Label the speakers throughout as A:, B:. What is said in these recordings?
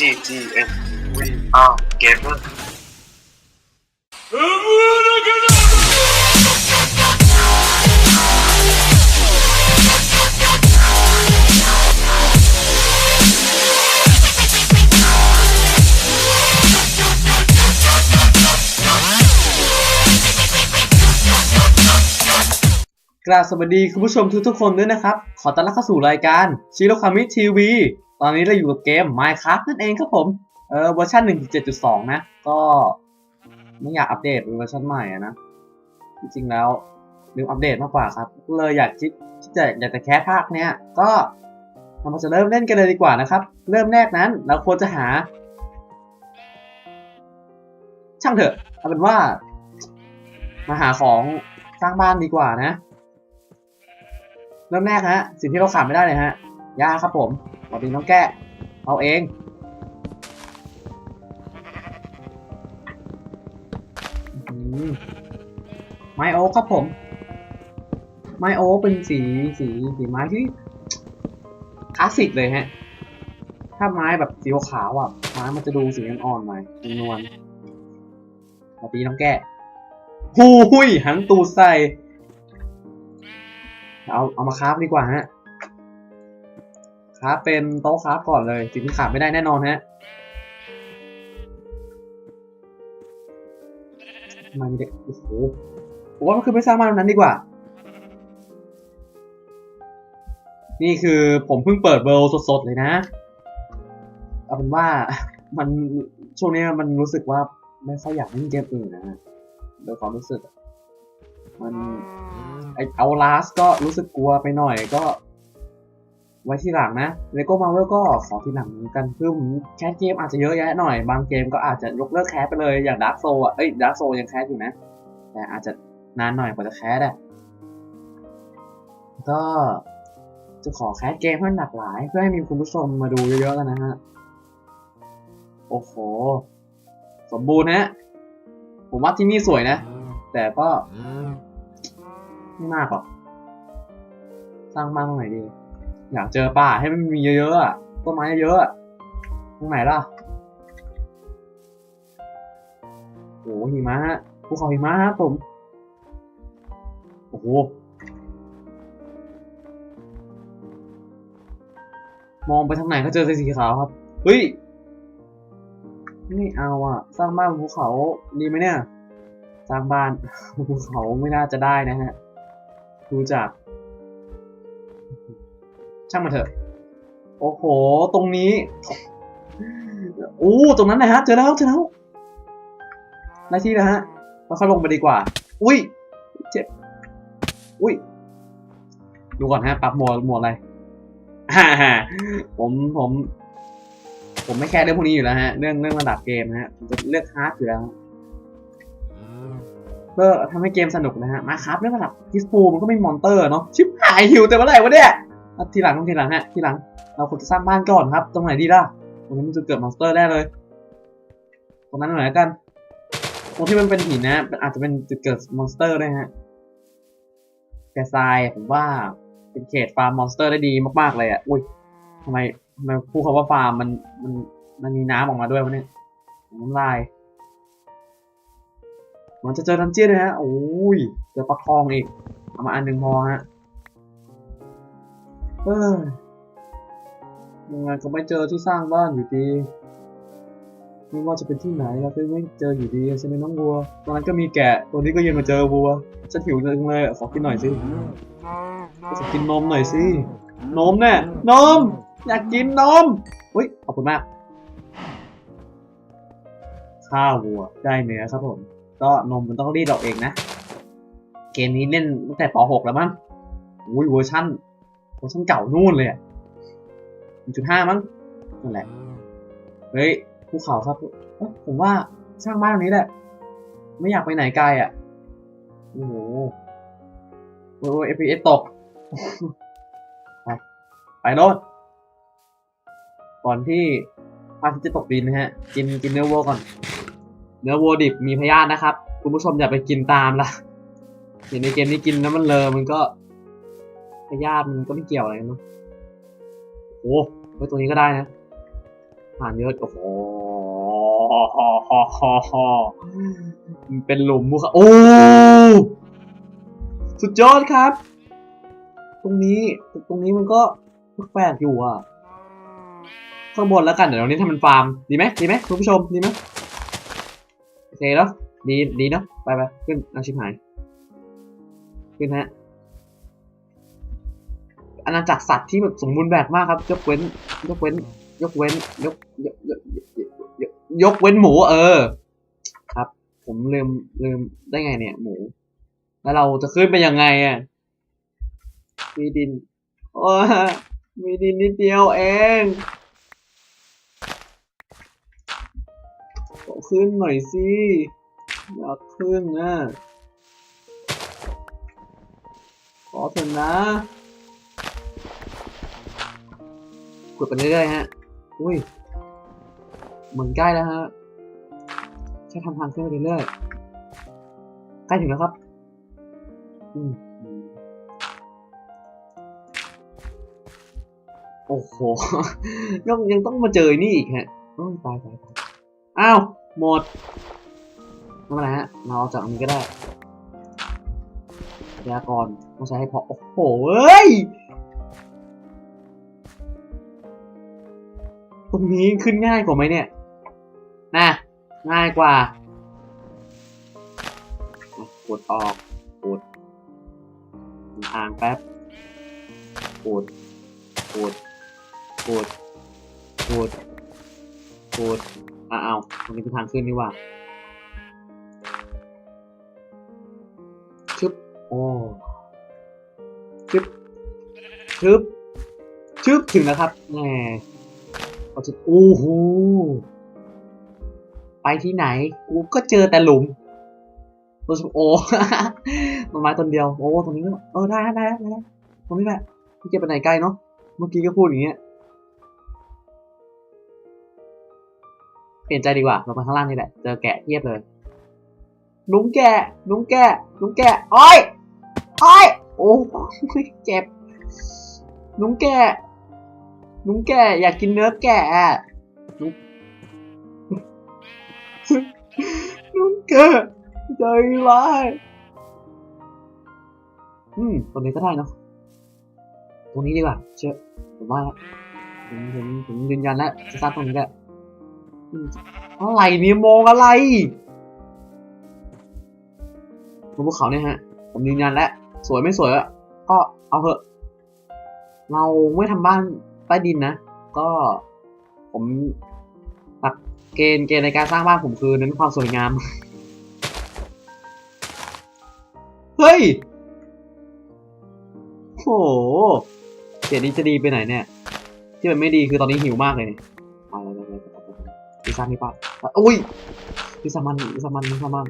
A: GGM We are Gamer
B: กราบสวัสดีคุณผู้ชมทุกๆคนด้วยนะครับ ขอต้อนรับเข้าสู่รายการชิโรคามิทีวี ตอนนี้เราอยู่กับเกม Minecraft นั่นเองครับผม เออเวอร์ชัน1.7.2 นะ ก็ไม่อยากอัปเดตเป็นเวอร์ชันใหม่อะนะ จริงๆแล้วลืมอัปเดตมากกว่าครับ เลยอยากคิดที่จะอยากจะแคสภาคเนี้ย ก็เรามาจะเริ่มเล่นกันเลยดีกว่านะครับ เริ่มแรกนั้นเราควรจะหา ช่างเถอะเอาเป็นว่า มาหาของสร้างบ้านดีกว่านะ เริ่มแรกฮะ สิ่งที่เราขาดไม่ได้เลยฮะยาครับผม ปกติต้องแก้เอาเองไม้โอ๊ครับผม ไม้โอ๊เป็นสีสีสีไม้ที่คลาสสิกเลยฮะ ถ้าไม้แบบสีขาวอะไม้มันจะดูสีอ่อนๆหน่อยนวลๆปกติต้องแก้หูหุยหันตูดใส่ เอาเอามาคราฟดีกว่าฮะ คราฟเป็นโต๊ะคราฟก่อนเลยสิ่งที่ขาดไม่ได้แน่นอนฮะมมีเด็กโอ้โหผมว่ามันคือไม่สร้างบ้านตรงนั้นดีกว่า นี่คือผมเพิ่งเปิดเบลสดๆเลยนะเอาเป็นว่ามันช่วงนี้มันรู้สึกว่าไม่ค่อยอยากเล่นเกมอื่นนะโดยความรู้สึก มันไอเอาลาสก็รู้สึกกลัวไปหน่อยก็ ไว้ที่หลังนะเลโก้มาเวลก็ขอที่หลังเหมือนกันคือผมแคสเกมอาจจะเยอะแยะหน่อย บางเกมก็อาจจะยกเลิกแคสไปเลยอย่างดาร์กโซอะเอ้ยดาร์กโซยังแคสอยู่นะ แต่อาจจะนานหน่อยกว่าจะแคสอะก็จะขอแคสเกมให้หลากหลาย เพื่อให้มีคุณผู้ชมมาดูเยอะๆกันนะฮะ โอ้โห สมบูรณ์ฮะผมว่าที่นี่สวยนะ แต่ก็ไม่มากหรอก สร้างบ้านตรงไหนดี อยากเจอป่าให้มันมีเยอะๆต้นไม้เยอะๆตรงไหนล่ะโอ้โหหิมะภูเขาหิมะครับผม โอ้โห มองไปทางไหนก็เจอสีขาวครับ เฮ้ย ไม่เอาอะ สร้างบ้านบนภูเขาดีไหมเนี่ย สร้างบ้านภูเขาไม่น่าจะได้นะฮะ ดูจาก ช่างมันเถอะ โอ้โห ตรงนี้อู้ตรงนั้นนะฮะ เจอแล้ว เจอแล้วได้ที่แล้วฮะเราเข้าลงไปดีกว่า อุ้ย เจ็บ อุ้ย ดูก่อนฮะ ปรับหมดโหมดอะไรฮ่าฮ่าผม ผม ผมไม่แคร์เรื่องพวกนี้อยู่แล้วฮะ เรื่องเรื่องระดับเกมนะฮะผมจะเลือกฮาร์ดอยู่แล้วเพื่อทำให้เกมสนุกนะฮะ มาครับเรื่องระดับพิสปูมันก็ไม่มอนเตอร์เนาะ ชิบหายหิวแต่เมื่อไหร่วะเนี่ย ทีหลังต้องทีหลังฮะ ทีหลัง เราควรจะสร้างบ้านก่อนครับ ตรงไหนดีล่ะ ตรงนี้มันจะเกิดมอนสเตอร์ได้เลย ตรงนั้นหน่อยกัน ตรงที่มันเป็นหินนะมันอาจจะเป็นจุดเกิดมอนสเตอร์ได้ฮะ แต่ทรายผมว่าเป็นเขตฟาร์มมอนสเตอร์ได้ดีมากๆเลยอะ อุ้ยทำไมทำไมพูดคำว่าฟาร์มมันมันมันมีน้ำออกมาด้วยวะเนี่ยน้ำลายมันจะเจอดันเจี้ยนเลยฮะ โอ้ย เจอปลาทองอีก เอามาอันหนึ่งพอฮะ เออยังไงก็ไม่เจอที่สร้างบ้านอยู่ดี ไม่ว่าจะเป็นที่ไหนเราก็ไม่เจออยู่ดีใช่ไหมน้องวัว ตอนนั้นก็มีแกะ ตัวนี้ก็ยังมาเจอวัว ฉันหิวจังเลยขอกินหน่อยสิขอกินนมหน่อยสิ นมแน่นม อยากกินนมอุ้ย ขอบคุณมากข้าววัวได้เนื้อครับผม ก็นมมันต้องรีดออกเองนะ เกมนี้เล่นตั้งแต่ป .6 แล้วมั้งอุ้ยเวอร์ชั่น เวอร์ชันเก่านู่นเลยอะ1.5มั้งนั่นแหละ เฮ้ยภูเขาครับเอ้ยผมว่าสร้างบ้านตรงนี้แหละ ไม่อยากไปไหนไกลอะ โอ้โหโอ้ย FPS ตก ไปไปโน่นก่อนที่พระอาทิตย์จะตกดินนะฮะ กินกินเนื้อวัวก่อน เนื้อวัวดิบมีพยาธินะครับ คุณผู้ชมอย่าไปกินตามละเห็นในเกมนี้กินแล้วมันเลอมันก็ พยาธิมันก็ไม่เกี่ยวอะไรกันเนอะโอ้โหเฮ้ยตัวนี้ก็ได้นะผ่านเยอะโอ้โหมันเป็นหลุมมุค่ะโอ้สุดยอดครับ ตรงนี้ตรงนี้มันก็แปลกอยู่อะข้างบนแล้วกันเดี๋ยวเรานี้ทำเป็นฟาร์มดีไหมดีไหมคุณผู้ชมดีไหมโอเคแล้วดีดีเนาะไปไปขึ้นอาชิบหาย ขึ้นฮะ อาณาจักรสัตว์ที่แบบสมบูรณ์แบบมากครับ ยกเว้น ยกเว้น ยกเว้น ยกยกยกยกยกเว้นหมู เออ ครับ ผมลืมลืมได้ไงเนี่ย หมู แล้วเราจะขึ้นไปยังไงอะมีดินโอ้มีดินนิดเดียวเองขอขึ้นหน่อยสิอยากขึ้นนะขอเถอะนะ กดไปเรื่อยๆฮะ อุ้ย เหมือนใกล้แล้วฮะแค่ทำทางขึ้นไปเรื่อยๆใกล้ถึงแล้วครับ อืมโอ้โหยังยังต้องมาเจอนี่อีกฮะโอ้ยตายตายตายอ้าว หมดไม่เป็นไรฮะ เราเอาจากนนี้ก็ได้ยากรต้องใช้ให้พอ โอ้โหเอ้ย ตรงนี้ขึ้นง่ายกว่าไหมเนี่ยน่ะง่ายกว่า กดออก กดทางแป๊บ กด กด กด กด กดอะเอาตรงนี้คือทางขึ้นนี่ว่าชึบ โอ้ชึบชึบชึบถึงแล้วครับแหมาจะโอ้โหไปที่ไหนกูก็เจอแต่หลุมตัวชมโอ้ต้นไม้ต้นเดียวโอ้ตรงนี้ก็เออได้ได้ได้ตรงนี้แหละพี่จะไปไหนไกลเนาะเมื่อกี้ก็พูดอย่างเงี้ยเปลี่ยนใจดีกว่าเราไปข้างล่างนี่แหละเจอแกะเทียบเลยลุงแกะลุงแกะลุงแกะอ้อยอ้อยโอ้ยเจ็บลุงแกะ ลุงแกะอยากกินเนื้อแกะอะลุงลุงแกะใจร้ายอืมตรงนี้ก็ได้เนาะตรงนี้ดีกว่าเชื่อผมว่าผมผมผมยืนยันแล้วจะสร้างตรงนี้แหละอะไรเนี่ยมองอะไรบนภูเขาเนี่ยฮะ ผมยืนยันแล้ว สวยไม่สวยอะก็เอาเถอะ เราไม่ทำบ้าน ใต้ดินนะ ก็ผมหลักเกณฑ์เกณฑ์ในการสร้างบ้านผมคือเน้นความสวยงาม เฮ้ยโหเสียนี้จะดีไปไหนเนี่ย ที่มันไม่ดีคือตอนนี้หิวมากเลยเนี่ยไปไปไปไปไปไปพิซซ่านี่ปะอุ้ยพิซซ่ามันพิซซ่ามันพิซซ่ามัน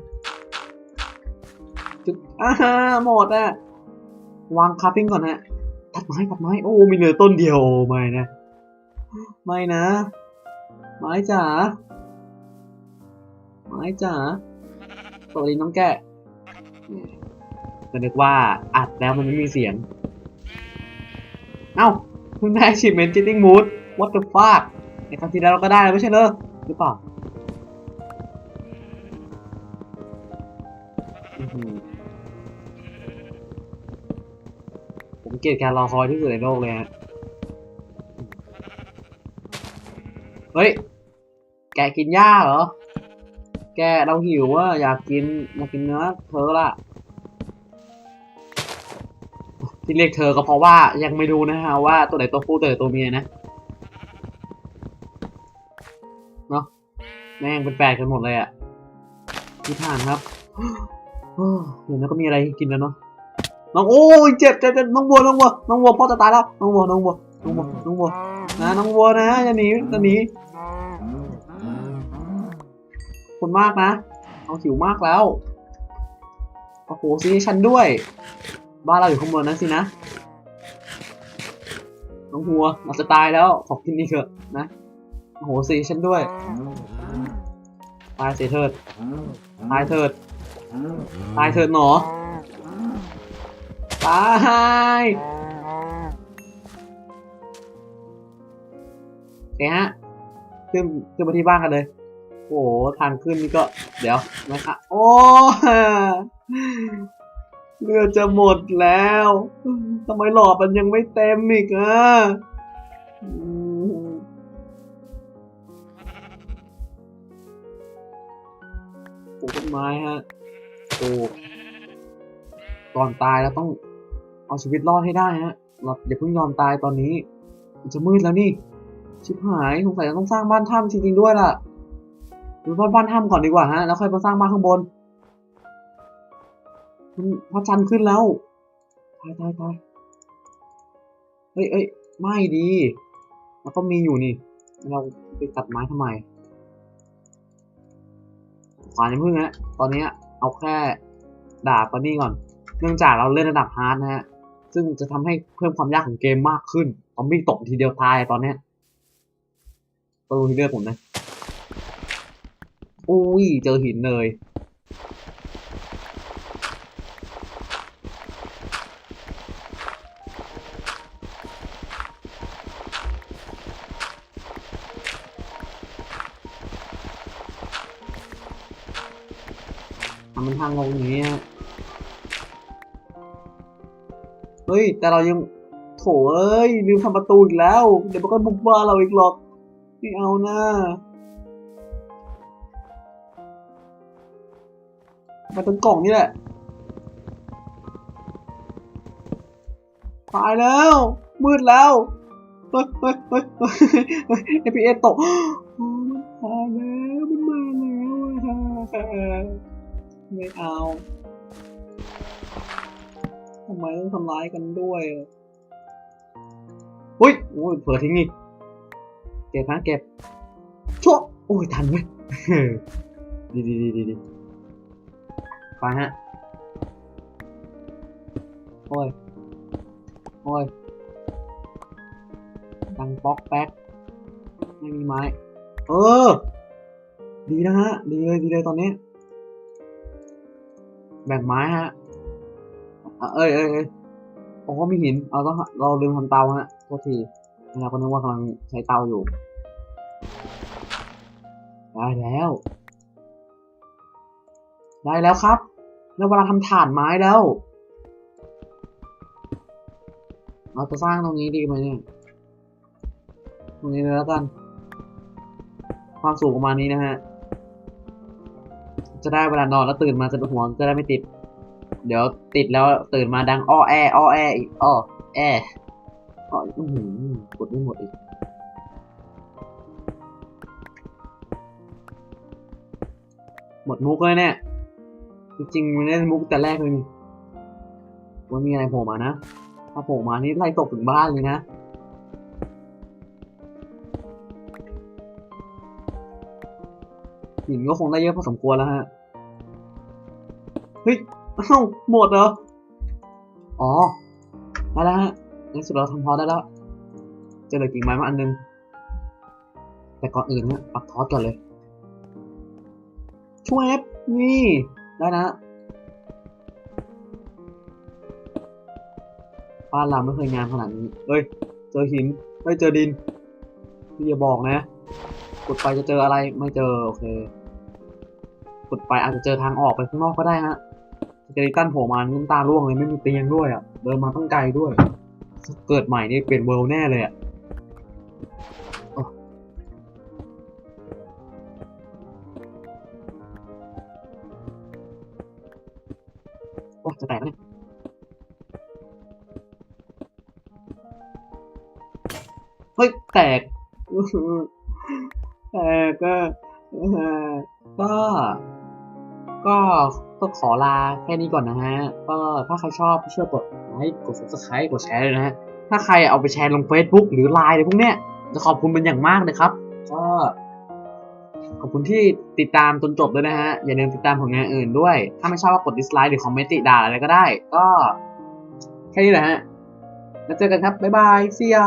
B: จุดอ่าฮะหมดอะวางคาร์ปิ้งก่อนฮะ ตัดไม้ตัดไม้โอ้มีเหลือต้นเดียวโอ้ไม่นะ ไม่นะ ไม้จ๋าไม้จ๋าสวัสดีน้องแกะจะนึกว่าอัดแล้วมันไม่มีเสียง เอ้าเพิ่งได้ achievement getting mood what the fuck ในครั้งที่แล้วเราก็ได้แล้วไม่ใช่เหรอหรือเปล่า เกลียดการรอคอยที่สุดในโลกเลยฮะ เฮ้ย แกกินหญ้าเหรอ แกเราหิวอะอยากกินอยากกินเนื้อเธอละที่เรียกเธอก็เพราะว่ายังไม่รู้นะฮะว่าตัวไหนตัวผู้ตัวไหนตัวเมียนะเนาะแม่งเป็นแปลกกันหมดเลยอะ่ะที่ผ่านครับเดี๋ยวนี้ก็มีอะไรกินแล้วเนาะ น้องโอ้ยเจ็บเจ็บเจ็บน้องวัวน้องวัวน้องวัวพ่อจะตายแล้วน้องวัวน้องวัวน้องวัวน้องวัวนะน้องวัวนะอย่าหนีอย่าหนีคุณมากนะเอาหิวมากแล้วโอ้โหซีให้ฉันด้วย บ้านเราอยู่ข้างบนนั้นสินะน้องหัวเราจะตายแล้วขอบกินนี่เถอะนะโอ้โหสีฉันด้วยตายเสียเถิดตายเถิดตายเถิดหนอ ตายโอเคฮะ ขึ้นขึ้นมาที่บ้านกันเลย โอ้โห ทางขึ้นนี่ก็ เดี๋ยวนะครับโอ้เลือจะหมดแล้วทำไมหลอดมันยังไม่เต็มอีกอะปลูกต้นไม้ฮะปลูกก่อนตายเราต้อง เอาชีวิตรอดให้ได้ฮะเราอย่าเพิ่งยอมตายตอนนี้ มันจะมืดแล้วนี่ ชิบหายสงสัยจะต้องสร้างบ้านถ้ำจริงๆด้วยล่ะดูบ้านบ้านถ้ำก่อนดีกว่าฮะ แล้วค่อยมาสร้างบ้านข้างบนมันพระจันทร์ขึ้นแล้วตายตายตายเอ้ยเอ้ยไม่ดีแล้วก็มีอยู่นี่ เราไปตัดไม้ทำไมขวานยังพึ่งนะตอนนี้เอาแค่ดาบกันนี่ก่อน เนื่องจากเราเล่นระดับฮาร์ดนะฮะ ซึ่งจะทำให้เพิ่มความยากของเกมมากขึ้นซอมบี้ตกทีเดียวตายตอนเนี้ยก็ดูที่เลือดผมนะ อุ้ย เจอหินเลยทำเป็นทางลงอย่างนี้ เฮ้ย แต่เรายังโถเอ้ยลืมทำประตูอีกแล้ว เดี๋ยวมันก็บุกบ้านเราอีกหรอกไม่เอานะมาตรงกล่องนี่แหละตายแล้ว มืดแล้วเฮ้ยเฮ้ยเฮ้ยเฮ้ยเฮ้ย FPS ตกมันมาแล้วมันมาแล้วไม่เอา ทำไมต้องทำร้ายกันด้วยอุ้ยโอ้ยเผื่อทิ้งอีกเก็บนะเก็บชั่วโอ้ยทันไหมดีดีดีดีดีไปฮะ โอ้ย โอ้ยดังป๊อกแป๊ก ไม่มีไม้ เออ ดีนะฮะ ดีเลย ดีเลยตอนนี้ แบ่งไม้ฮะ เอ้ยเอ้ยเอ้ยโอ้มีหิน เราต้องเราลืมทำเตาฮะโทษทีเราก็นึกว่ากำลังใช้เตาอยู่ได้แล้ว ได้แล้วครับแล้วเวลาทำถ่านไม้แล้ว เราจะสร้างตรงนี้ดีไหมเนี่ย ตรงนี้เลยแล้วกัน ความสูงประมาณนี้นะฮะ จะได้เวลานอนแล้วตื่นมาจะหัวจะได้ไม่ติด เดี๋ยวติดแล้วตื่นมาดังอ้อแออ้อแออีกอ้อแออ้ออื้อหือกดไม่หมดอีกหมดมุกเลยเนี่ยจริงๆมันเล่นมุกแต่แรกเลยนี่ว่ามีอะไรโผล่มานะถ้าโผล่มานี่ไล่ตกถึงบ้านเลยนะหินก็คงได้เยอะพอสมควรแล้วฮะเฮ้ย อ้าหมดเหรอ อ๋อได้แล้วฮะในสุดเราทำพอได้แล้วเจอเหลยกิ่งไม้มาอันนึง แต่ก่อนอื่นฮะปักทอสก่อนเลยช่วยนี่ ได้นะบ้านเราไม่เคยงามขนาดนี้ เฮ้ย เจอหิน เฮ้ย เจอดินพี่อย่าบอกนะ กดไปจะเจออะไร ไม่เจอ โอเค กดไปอาจจะเจอทางออกไปข้างนอกก็ได้ฮะ เกลิตันโผล่มาน้ำตาร่วงเลยไม่มีเตียงด้วยอะ เดินมาตั้งไกลด้วย เกิดใหม่นี่เปลี่ยนเวิลด์แน่เลยอะโอ้โอ้จะแตกแล้วเนี่ยเฮ้ย แตก แตกก็ก็ ก็ต้องขอลาแค่นี้ก่อนนะฮะ ก็ถ้าใครชอบช่วยกดไลค์กด subscribe กดแชร์เลยนะฮะ ถ้าใครเอาไปแชร์ลง Facebook หรือ Line อะไรพวกเนี้ยจะขอบคุณเป็นอย่างมากเลยครับ ก็ขอบคุณที่ติดตามจนจบด้วยนะฮะ อย่าลืมติดตามผลงานอื่นด้วย ถ้าไม่ชอบก็กด dislike หรือคอมเมนต์ติด่าอะไรก็ได้ ก็ แค่นี้แหละฮะ แล้วเจอกันครับ บ๊ายบาย see ya